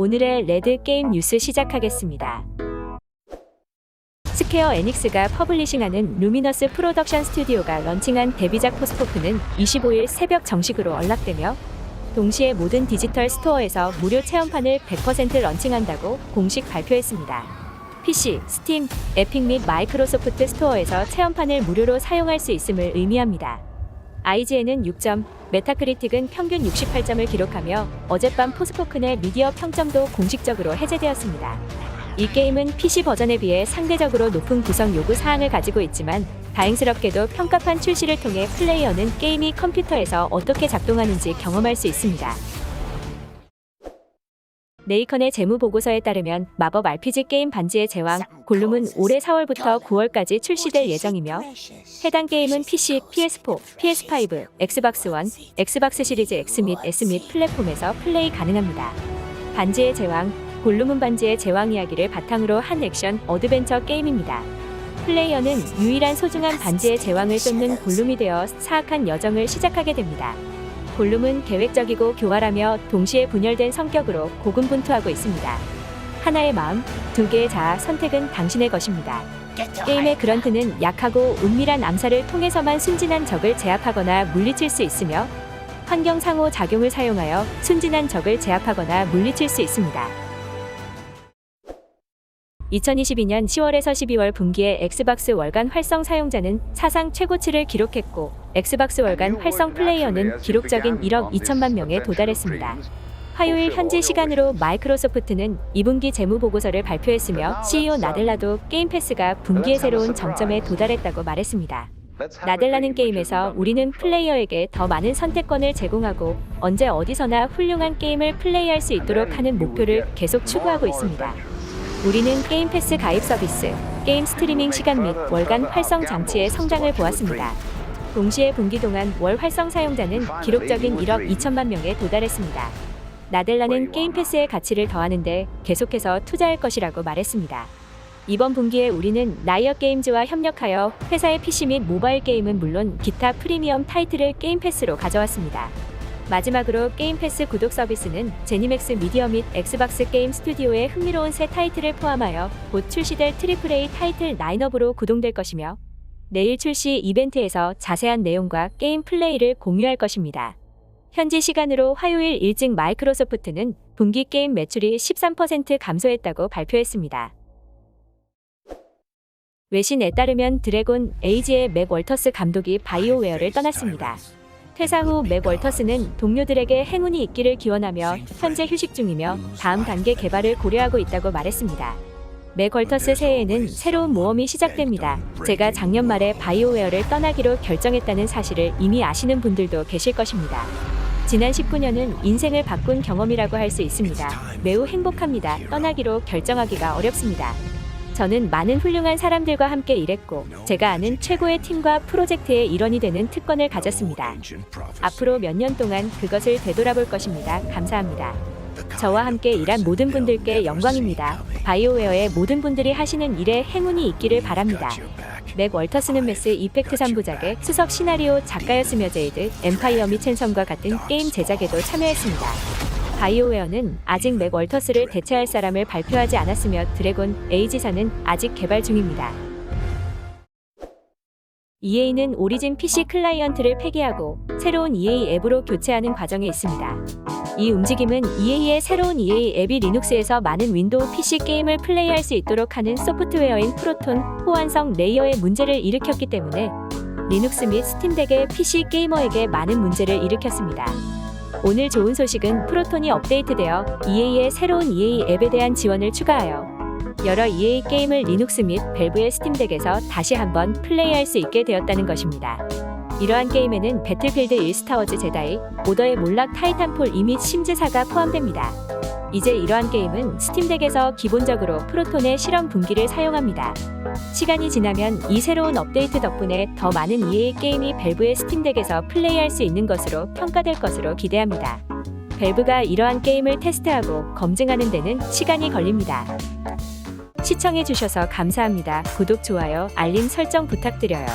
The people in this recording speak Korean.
오늘의 레드 게임 뉴스 시작하겠습니다. 스퀘어 에닉스가 퍼블리싱하는 루미너스 프로덕션 스튜디오가 런칭한 데뷔작 포스포크는 25일 새벽 정식으로 언락되며 동시에 모든 디지털 스토어에서 무료 체험판을 100% 런칭한다고 공식 발표했습니다. PC, 스팀, 에픽 및 마이크로소프트 스토어에서 체험판을 무료로 사용할 수 있음을 의미합니다. IGN은 6점, 메타크리틱은 평균 68점을 기록하며 어젯밤 포스포크의 미디어 평점도 공식적으로 해제되었습니다. 이 게임은 PC 버전에 비해 상대적으로 높은 구성 요구 사항을 가지고 있지만 다행스럽게도 평가판 출시를 통해 플레이어는 게임이 컴퓨터에서 어떻게 작동하는지 경험할 수 있습니다. 네이컨의 재무 보고서에 따르면 마법 RPG 게임 반지의 제왕 골룸은 올해 4월부터 9월까지 출시될 예정이며 해당 게임은 PC, PS4, PS5, 엑스박스 원, 엑스박스 시리즈 X 및 S 및 플랫폼에서 플레이 가능합니다. 반지의 제왕 골룸은 반지의 제왕 이야기를 바탕으로 한 액션 어드벤처 게임입니다. 플레이어는 유일한 소중한 반지의 제왕을 쫓는 골룸이 되어 사악한 여정을 시작하게 됩니다. 골룸은 계획적이고 교활하며 동시에 분열된 성격으로 고군분투하고 있습니다. 하나의 마음, 두 개의 자아 선택은 당신의 것입니다. 게임의 그런트는 약하고 은밀한 암살을 통해서만 순진한 적을 제압하거나 물리칠 수 있으며 환경 상호 작용을 사용하여 순진한 적을 제압하거나 물리칠 수 있습니다. 2022년 10월에서 12월 분기에 엑스박스 월간 활성 사용자는 사상 최고치를 기록했고 엑스박스 월간 활성 플레이어는 기록적인 1억 2천만 명에 도달했습니다. 화요일 현지 시간으로 마이크로소프트는 2분기 재무 보고서를 발표했으며 CEO 나델라도 게임 패스가 분기의 새로운 정점에 도달했다고 말했습니다. 나델라는 게임에서 우리는 플레이어에게 더 많은 선택권을 제공하고 언제 어디서나 훌륭한 게임을 플레이할 수 있도록 하는 목표를 계속 추구하고 있습니다. 우리는 게임 패스 가입 서비스, 게임 스트리밍 시간 및 월간 활성 장치의 성장을 보았습니다. 동시에 분기 동안 월 활성 사용자는 기록적인 1억 2천만 명에 도달했습니다. 나델라는 게임 패스의 가치를 더하는데 계속해서 투자할 것이라고 말했습니다. 이번 분기에 우리는 나이어 게임즈와 협력하여 회사의 PC 및 모바일 게임은 물론 기타 프리미엄 타이틀을 게임 패스로 가져왔습니다. 마지막으로 게임 패스 구독 서비스는 제니맥스 미디어 및 엑스박스 게임 스튜디오의 흥미로운 새 타이틀을 포함하여 곧 출시될 트리플 A 타이틀 라인업으로 구동될 것이며 내일 출시 이벤트에서 자세한 내용과 게임 플레이를 공유할 것입니다. 현지 시간으로 화요일 일찍 마이크로소프트는 분기 게임 매출이 13% 감소했다고 발표했습니다. 외신에 따르면 드래곤 에이지의 맥 월터스 감독이 바이오웨어를 떠났습니다. 퇴사 후 맥 월터스는 동료들에게 행운이 있기를 기원하며 현재 휴식 중이며 다음 단계 개발을 고려하고 있다고 말했습니다. 맥 월터스 새해에는 새로운 모험이 시작됩니다. 제가 작년 말에 바이오웨어를 떠나기로 결정했다는 사실을 이미 아시는 분들도 계실 것입니다. 지난 19년은 인생을 바꾼 경험이라고 할 수 있습니다. 매우 행복합니다. 떠나기로 결정하기가 어렵습니다. 저는 많은 훌륭한 사람들과 함께 일했고 제가 아는 최고의 팀과 프로젝트의 일원이 되는 특권을 가졌습니다. 앞으로 몇 년 동안 그것을 되돌아볼 것입니다. 감사합니다. 저와 함께 일한 모든 분들께 영광입니다. 바이오웨어의 모든 분들이 하시는 일에 행운이 있기를 바랍니다. 맥 월터스는 메스 이펙트 3부작의 수석 시나리오 작가였으며 제이드, 엠파이어 및 챈섬과 같은 게임 제작에도 참여했습니다. 바이오웨어는 아직 맥 월터스를 대체할 사람을 발표하지 않았으며 드래곤 에이지사는 아직 개발 중입니다. EA는 오리진 PC 클라이언트를 폐기하고 새로운 EA 앱으로 교체하는 과정에 있습니다. 이 움직임은 EA의 새로운 EA 앱이 리눅스에서 많은 윈도우 PC 게임을 플레이할 수 있도록 하는 소프트웨어인 프로톤 호환성 레이어의 문제를 일으켰기 때문에 리눅스 및 스팀덱의 PC 게이머에게 많은 문제를 일으켰습니다. 오늘 좋은 소식은 프로톤이 업데이트되어 EA의 새로운 EA 앱에 대한 지원을 추가하여 여러 EA 게임을 리눅스 및 밸브의 스팀덱에서 다시 한번 플레이할 수 있게 되었다는 것입니다. 이러한 게임에는 배틀필드 1 스타워즈 제다이, 오더의 몰락 타이탄폴 2및 심즈사가 포함됩니다. 이제 이러한 게임은 스팀덱에서 기본적으로 프로톤의 실험 분기를 사용합니다. 시간이 지나면 이 새로운 업데이트 덕분에 더 많은 EA 게임이 밸브의 스팀덱에서 플레이할 수 있는 것으로 평가될 것으로 기대합니다. 밸브가 이러한 게임을 테스트하고 검증하는 데는 시간이 걸립니다. 시청해주셔서 감사합니다. 구독, 좋아요, 알림 설정 부탁드려요.